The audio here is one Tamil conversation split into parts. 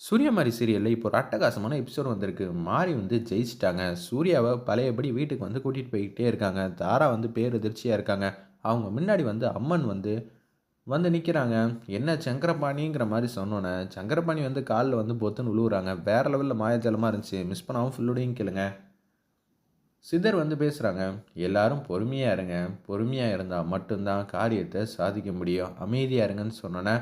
சூர்யாமாரி சீரியலில் இப்போ ஒரு அட்டகாசமான எபிசோட் வந்திருக்கு. மாறி வந்து ஜெயிச்சிட்டாங்க. சூர்யாவை பழையபடி வீட்டுக்கு வந்து கூட்டிகிட்டு போய்கிட்டே இருக்காங்க. தாரா வந்து பேர் எதிர்ச்சியாக இருக்காங்க. அவங்க முன்னாடி வந்து அம்மன் வந்து வந்து நிற்கிறாங்க என்ன சங்கரபாணிங்கிற மாதிரி சொன்னோன்னே சங்கரபாணி வந்து காலில் வந்து பொத்துன்னு உழுவுறாங்க. வேறு லெவலில் மாயஜாலமாக இருந்துச்சு. மிஸ் பண்ணாமல் ஃபுல்லுடையும் கேளுங்க. சிதர் வந்து பேசுகிறாங்க எல்லாரும் பொறுமையாக இருங்க. பொறுமையாக இருந்தால் மட்டும்தான் காரியத்தை சாதிக்க முடியும். அமைதியாக இருங்கன்னு சொன்னோன்னே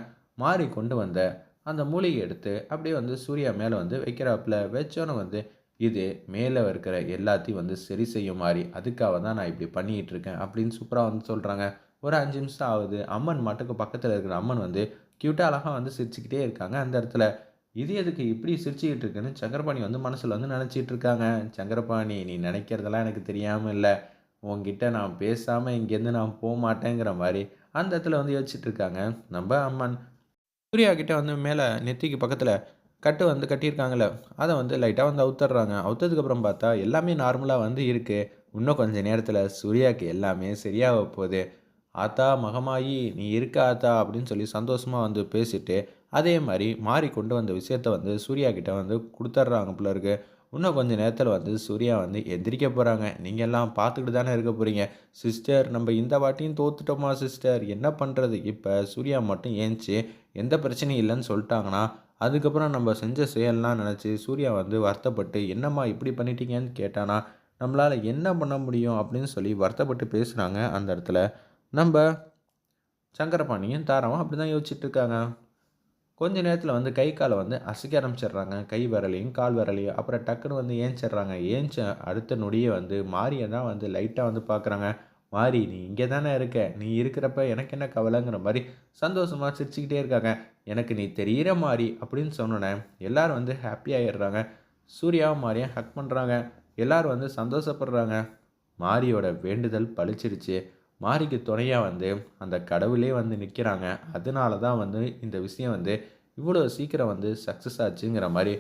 மாறி கொண்டு வந்த அந்த மூலிகை எடுத்து அப்படியே வந்து சூர்யா மேலே வந்து வைக்கிறாப்புல. வச்சோன்னே வந்து இது மேலே இருக்கிற எல்லாத்தையும் வந்து சரி செய்யும் மாதிரி. அதுக்காக தான் நான் இப்படி பண்ணிக்கிட்டு இருக்கேன் அப்படின்னு சூப்பராக வந்து சொல்கிறாங்க ஒரு அஞ்சு நிமிஷம் ஆகுது. அம்மன் மட்டுக்கு பக்கத்தில் இருக்கிற அம்மன் வந்து க்யூட்டாக அழகாக வந்து சிரிச்சுக்கிட்டே இருக்காங்க அந்த இடத்துல. இது எதுக்கு இப்படி சிரிச்சுக்கிட்டு இருக்குன்னு சங்கரபாணி வந்து மனசில் வந்து நினச்சிட்டு இருக்காங்க. சங்கரபாணி நீ நினைக்கிறதெல்லாம் எனக்கு தெரியாமல் இல்லை. உங்ககிட்ட நான் பேசாமல் இங்கேருந்து நான் போக மாட்டேங்கிற மாதிரி அந்த இடத்துல வந்து யோசிச்சுட்டு இருக்காங்க. நம்ம அம்மன் சூர்யா கிட்டே வந்து மேலே நெத்திக்கு பக்கத்தில் கட்டு வந்து கட்டியிருக்காங்கல்ல அதை வந்து லைட்டாக வந்து அவுத்துடுறாங்க அவுத்ததுக்கப்புறம் பார்த்தா எல்லாமே நார்மலாக வந்து இருக்குது இன்னும் கொஞ்சம் நேரத்தில் சூர்யாவுக்கு எல்லாமே சரியாக போகுது. ஆத்தா மகமாயி நீ இருக்க ஆத்தா அப்படின்னு சொல்லி சந்தோஷமாக வந்து பேசிட்டு அதே மாதிரி மாறி கொண்டு வந்த விஷயத்த வந்து சூர்யா கிட்டே வந்து கொடுத்துட்றாங்க பிள்ளருக்கு இன்னும் கொஞ்சம் நேரத்தில் வந்து சூர்யா வந்து எந்திரிக்க போகிறாங்க நீங்கள் எல்லாம் பார்த்துக்கிட்டு தானே இருக்க போகிறீங்க சிஸ்டர் நம்ம இந்த வாட்டியும் தோத்துட்டோமா சிஸ்டர் என்ன பண்ணுறது இப்போ சூர்யா மட்டும் ஏஞ்சி எந்த பிரச்சனையும் இல்லைன்னு சொல்லிட்டாங்கன்னா அதுக்கப்புறம் நம்ம செஞ்ச செயல்லாம் நினச்சி சூர்யா வந்து வருத்தப்பட்டு என்னம்மா இப்படி பண்ணிட்டீங்கன்னு கேட்டானா நம்மளால் என்ன பண்ண முடியும்? அப்படின்னு சொல்லி வருத்தப்பட்டு பேசுகிறாங்க அந்த இடத்துல. நம்ம சங்கரபாணியும் தாராவும் அப்படி தான் யோசிச்சுட்டு இருக்காங்க. கொஞ்ச நேரத்தில் வந்து கை காலை வந்து அசைக்க ஆரம்பிச்சிடுறாங்க. கை விரலையும் கால் விரலையும் அப்புறம் டக்குன்னு வந்து ஏஞ்சிடுறாங்க ஏஞ்ச அடுத்த நொடியே வந்து மாரியை தான் வந்து லைட்டாக வந்து பார்க்குறாங்க. மாறி நீ இங்கே தானே இருக்க? நீ இருக்கிறப்ப எனக்கு என்ன கவலைங்கிற மாதிரி சந்தோஷமாக சிரிச்சுக்கிட்டே இருக்காங்க. எனக்கு நீ தெரிகிற மாதிரி அப்படின்னு சொன்னோன்னே எல்லோரும் வந்து ஹாப்பியாகிடுறாங்க சூர்யாவும் மாரியும் ஹக் பண்ணுறாங்க எல்லோரும் வந்து சந்தோஷப்படுறாங்க. மாரியோட வேண்டுதல் பழிச்சிருச்சு. மாரிக்கு துணையாக வந்து அந்த கடவுளே வந்து நிற்கிறாங்க அதனால தான் வந்து இந்த விஷயம் வந்து இவ்வளோ சீக்கிரம் வந்து சக்ஸஸ் ஆச்சுங்கிற மாதிரி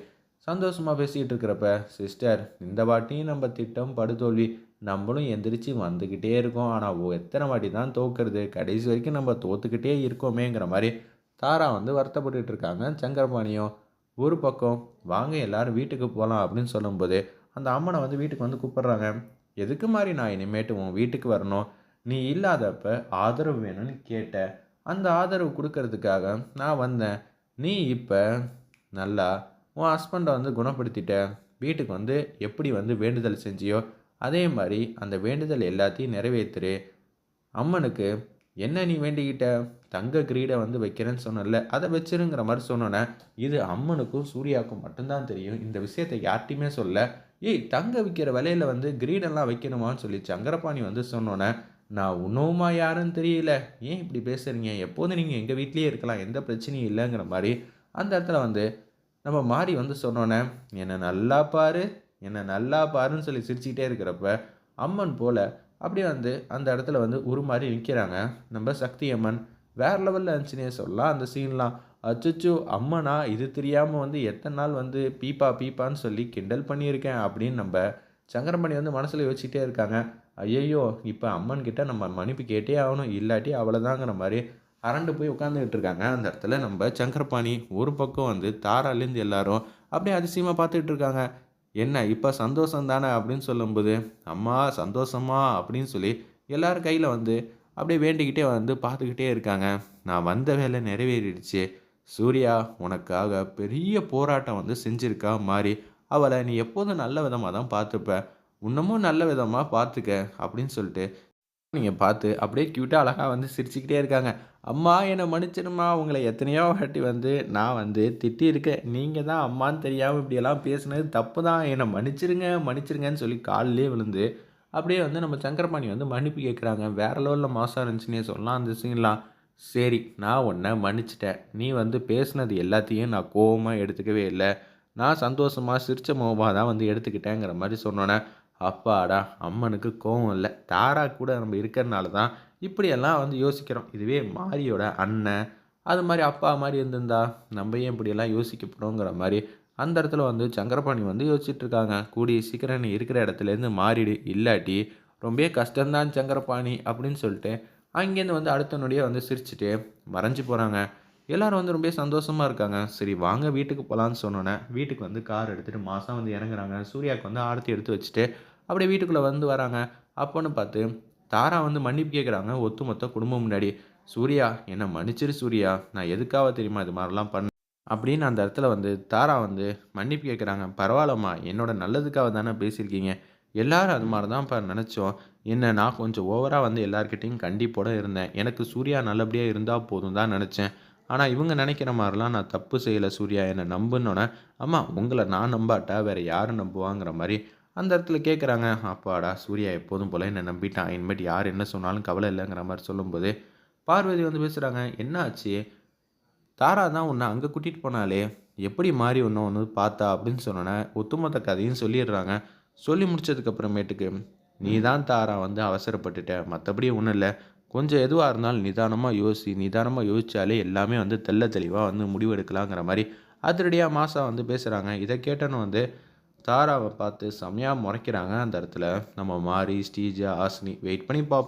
சந்தோஷமாக பேசிக்கிட்டு இருக்கிறப்ப சிஸ்டர் இந்த வாட்டியும் நம்ம திட்டம் படுதோல்வி நம்மளும் எந்திரிச்சு வந்துக்கிட்டே இருக்கோம். ஆனால் எத்தனை வாட்டி தான் தோக்குறது? கடைசி வரைக்கும் நம்ம தோத்துக்கிட்டே இருக்கோமேங்கிற மாதிரி தாரா வந்து வருத்தப்பட்டுட்டு இருக்காங்க. சங்கரபாணியும் ஒரு பக்கம் வாங்க எல்லாரும் வீட்டுக்கு போகலாம் அப்படின்னு சொல்லும்போது அந்த அம்மனை வந்து வீட்டுக்கு வந்து கூப்பிட்றாங்க. எதுக்கு மாதிரி நான் இனிமேட்டு உன் வீட்டுக்கு வரணும்? நீ இல்லாதப்ப ஆதரவு வேணும்னு கேட்ட. அந்த ஆதரவு கொடுக்கறதுக்காக நான் வந்தேன். நீ இப்போ நல்லா உன் ஹஸ்பண்டை வந்து குணப்படுத்திட்ட. வீட்டுக்கு வந்து எப்படி வந்து வேண்டுதல் செஞ்சியோ அதே மாதிரி அந்த வேண்டுதல் எல்லாத்தையும் நிறைவேற்றுரு அம்மனுக்கு என்ன நீ வேண்டிக்கிட்ட? தங்க கிரீடை வந்து வைக்கிறேன்னு சொன்னல அதை வச்சிருங்கிற மாதிரி சொன்னோன்னே இது அம்மனுக்கும் சூர்யாவுக்கும் மட்டும்தான் தெரியும். இந்த விஷயத்தை யார்ட்டையுமே சொல்ல. ஏய் தங்க விற்கிற விலையில் வந்து கிரீடெல்லாம் வைக்கணுமான்னு சொல்லி சங்கரபாணி வந்து சொன்னோன்னே நான் உணவுமா யாருன்னு தெரியல. ஏன் இப்படி பேசுகிறீங்க எப்போதும் நீங்கள் எங்கள் வீட்லேயே இருக்கலாம். எந்த பிரச்சனையும் இல்லைங்கிற மாதிரி அந்த இடத்துல வந்து நம்ம மாறி வந்து சொன்னோன்னே என்னை நல்லா பாரு என்னை நல்லா பாருன்னு சொல்லி சிரிச்சுக்கிட்டே இருக்கிறப்ப அம்மன் போல் அப்படியே வந்து அந்த இடத்துல வந்து உருமாறி நிற்கிறாங்க நம்ம சக்தி அம்மன். வேறு லெவலில் இருந்துச்சுன்னே சொல்லலாம். அந்த சீன்லாம் அச்சுச்சு அம்மனா இது தெரியாமல் வந்து எத்தனை நாள் வந்து பீப்பா பீப்பான்னு சொல்லி கிண்டல் பண்ணியிருக்கேன் அப்படின்னு நம்ம சங்கரமணி வந்து மனசில் யோசிச்சுட்டே இருக்காங்க. ஐயையோ இப்போ அம்மன்கிட்ட நம்ம மன்னிப்பு கேட்டே ஆகணும் இல்லாட்டி அவ்வளோதாங்கிற மாதிரி அரண்டு போய் உட்காந்துக்கிட்டு இருக்காங்க. அந்த இடத்துல நம்ம சங்கரபாணி ஒரு பக்கம் வந்து தாராலேருந்து எல்லாரும் அப்படியே அதிசயமாக பார்த்துக்கிட்டு இருக்காங்க. என்ன இப்போ சந்தோஷம் தானே அப்படின்னு சொல்லும்போது அம்மா சந்தோஷமா அப்படின்னு சொல்லி எல்லோரும் கையில் வந்து அப்படியே வேண்டிக்கிட்டே வந்து பார்த்துக்கிட்டே இருக்காங்க. நான் வந்த வேலை நிறைவேறிடுச்சு. சூர்யா உனக்காக பெரிய போராட்டம் வந்து செஞ்சுருக்கா மாதிரி அவளை நீ எப்போதும் நல்ல விதமாக தான் பார்த்துப்ப. இன்னமும் நல்ல விதமாக பார்த்துக்க அப்படின்னு சொல்லிட்டு நீங்கள் பார்த்து அப்படியே க்யூட்டாக அழகாக வந்து சிரிச்சுக்கிட்டே இருக்காங்க. அம்மா என்னை மன்னிச்சிடுமா உங்களை எத்தனையோ வாட்டி வந்து நான் வந்து திட்டியிருக்கேன். நீங்கள் தான் அம்மான்னு தெரியாமல் இப்படியெல்லாம் பேசுனது தப்பு தான் என்னை மன்னிச்சிருங்க மன்னிச்சிருங்கன்னு சொல்லி காலிலே விழுந்து அப்படியே வந்து நம்ம சங்கரபாணி வந்து மன்னிப்பு கேட்குறாங்க வேறு லெவலில் மாதம் இருந்துச்சுன்னே சொல்லலாம். அந்த சீன்லாம் சரி நான் உன்னை மன்னிச்சிட்டேன். நீ வந்து பேசுனது எல்லாத்தையும் நான் கோபமாக எடுத்துக்கவே இல்லை. நான் சந்தோஷமாக சிரிச்ச முகமாக தான் வந்து எடுத்துக்கிட்டேங்கிற மாதிரி சொன்னோன்னே அப்பாடா அம்மனுக்கு கோவம் இல்லை. தாரா கூட நம்ம இருக்கிறனால தான் இப்படியெல்லாம் வந்து யோசிக்கிறோம். இதுவே மாரியோட அண்ணன் அது மாதிரி அப்பா மாதிரி இருந்திருந்தா நம்ம ஏன் இப்படியெல்லாம் யோசிக்கப்படோங்கிற மாதிரி அந்த இடத்துல வந்து சங்கரபாணி வந்து யோசிச்சுட்ருக்காங்க. கூடிய சீக்கிரம் நீ இருக்கிற இடத்துலேருந்து மாறிடு. இல்லாட்டி ரொம்ப கஷ்டம்தான் சங்கரபாணி அப்படின்னு சொல்லிட்டு அங்கேருந்து வந்து அடுத்த நொடியே வந்து சிரிச்சுட்டு மறைஞ்சு போகிறாங்க எல்லோரும் வந்து ரொம்ப சந்தோஷமாக இருக்காங்க. சரி வாங்க வீட்டுக்கு போகலான்னு சொன்னோன்னே வீட்டுக்கு வந்து கார் எடுத்துகிட்டு மாதம் வந்து இறங்குறாங்க. சூர்யாவுக்கு வந்து ஆரத்தி எடுத்து வச்சுட்டு அப்படியே வீட்டுக்குள்ளே வந்து வராங்க. அப்போன்னு பார்த்து தாரா வந்து மன்னிப்பு கேட்குறாங்க. ஒத்துமொத்த குடும்பம் முன்னாடி. சூர்யா என்னை மன்னிச்சிரு சூர்யா. நான் எதுக்காக தெரியுமா இது மாதிரிலாம் பண்ண அப்படின்னு அந்த இடத்துல வந்து தாரா வந்து மன்னிப்பு கேட்குறாங்க. பரவாயில்லம்மா. என்னோட நல்லதுக்காக தானே பேசியிருக்கீங்க. எல்லாரும் அது மாதிரி தான் இப்போ நினச்சோம். என்ன நான் கொஞ்சம் ஓவராக வந்து எல்லாருக்கிட்டையும் கண்டிப்போட இருந்தேன். எனக்கு சூர்யா நல்லபடியாக இருந்தால் போதும் தான் நினச்சேன். ஆனால் இவங்க நினைக்கிற மாதிரிலாம் நான் தப்பு செய்யலை சூர்யா. என்னை நம்புனோன்னே அம்மா உங்களை நான் நம்பாட்டா? வேறு யார் நம்புவாங்கிற மாதிரி. அந்த இடத்துல கேட்குறாங்க அப்பாடா சூர்யா எப்போதும் போல என்னை நம்பிட்டான். இனிமேட்டு யார் என்ன சொன்னாலும் கவலை இல்லைங்கிற மாதிரி சொல்லும்போது பார்வதி வந்து பேசுகிறாங்க என்ன ஆச்சு தாரா தான் உன்னை அங்கே கூட்டிகிட்டு போனாலே எப்படி மாறி ஒன்று ஒன்று பார்த்தா? அப்படின்னு சொன்னோன்னே ஒத்துமொத்த கதையும் சொல்லிடுறாங்க. சொல்லி முடிச்சதுக்கப்புறமேட்டுக்கு நீ தான் தாரா வந்து அவசரப்பட்டுட்ட. மற்றபடி ஒன்றும் இல்லை. கொஞ்சம் எதுவாக இருந்தாலும் நிதானமாக யோசி. நிதானமாக யோசித்தாலே எல்லாமே வந்து தெள்ள தெளிவாக வந்து முடிவெடுக்கலாங்கிற மாதிரி அதிரடியாக மாசா வந்து பேசுகிறாங்க இதை கேட்டோன்னு வந்து தாராவை பார்த்து செம்மையாக முறைக்கிறாங்க அந்த இடத்துல. நம்ம மாறி ஸ்ரீஜா ஹாசினி வெயிட் பண்ணி பார்ப்போம்